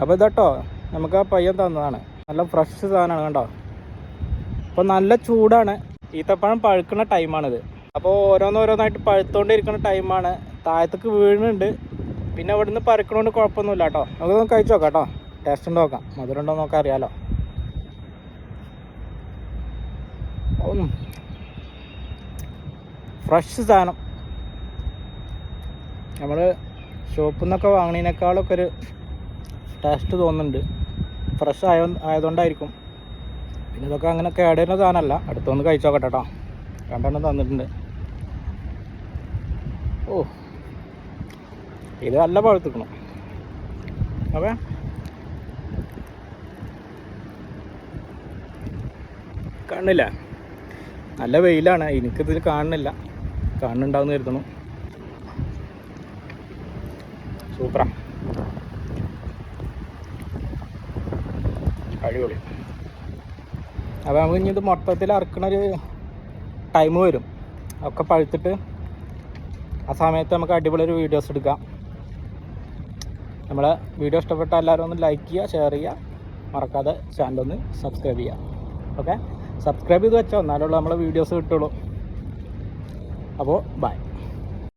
അപ്പോൾ ഇതട്ടോ നമുക്ക് ആ പയ്യൻ തന്നതാണ്. നല്ല ഫ്രഷ് സാധനമാണ് കണ്ടോ? അപ്പോൾ നല്ല ചൂടാണ്. ഈത്തപ്പഴം പഴുക്കുന്ന ടൈമാണിത് അപ്പോൾ ഓരോന്നോരോന്നായിട്ട് പഴുത്തോണ്ടിരിക്കുന്ന ടൈമാണ് താഴത്തേക്ക് വീഴുന്നുണ്ട്. പിന്നെ ഇവിടുന്ന് പറിക്കണോണ്ട് കുഴപ്പമൊന്നുമില്ല കേട്ടോ. നമുക്ക് കഴിച്ചു നോക്കാം കേട്ടോ. ടേസ്റ്റ് ഉണ്ടോ നോക്കാം. മധുരം ഉണ്ടോ നോക്കാം അറിയാലോ. ഫ്രഷ് സാധനം. നമ്മൾ ഷോപ്പിൽ നിന്നൊക്കെ വാങ്ങണതിനേക്കാളൊക്കെ ഒരു ടേസ്റ്റ് തോന്നുന്നുണ്ട്. ഫ്രഷ് ആയ ആയതുകൊണ്ടായിരിക്കും. പിന്നെ ഇതൊക്കെ അങ്ങനെ കേടുവരുന്ന സാധനമല്ല. അടുത്തൊന്ന് കഴിച്ചു നോക്കട്ടെ കേട്ടോ രണ്ടെണ്ണം തന്നിട്ടുണ്ട്. ഓ ഇത് നല്ല പഴുത്തിക്കണം ഓക്കെ കാണില്ല നല്ല വെയിലാണ്. എനിക്കിതിൽ കാണുന്നില്ല. കാണുന്നുണ്ടാവുന്ന കരുതണം. സൂപ്പറാ. അടിപൊളി. അപ്പോൾ നമുക്ക് ഇനി ഇത് മൊത്തത്തിൽ അറക്കണൊരു ടൈം വരും. ഒക്കെ പഴുത്തിട്ട് ആ സമയത്ത് നമുക്ക് അടിപൊളി ഒരു വീഡിയോസ് എടുക്കാം. നമ്മളെ വീഡിയോ ഇഷ്ടപ്പെട്ട എല്ലാവരും ഒന്ന് ലൈക്ക് ചെയ്യുക ഷെയർ ചെയ്യുക. മറക്കാതെ ചാനൽ ഒന്ന് സബ്സ്ക്രൈബ് ചെയ്യുക. ഓക്കെ സബ്സ്ക്രൈബ് ചെയ്ത് വെച്ചോ എന്നാലുള്ള നമ്മളെ വീഡിയോസ് കിട്ടുള്ളൂ. അപ്പോൾ ബൈ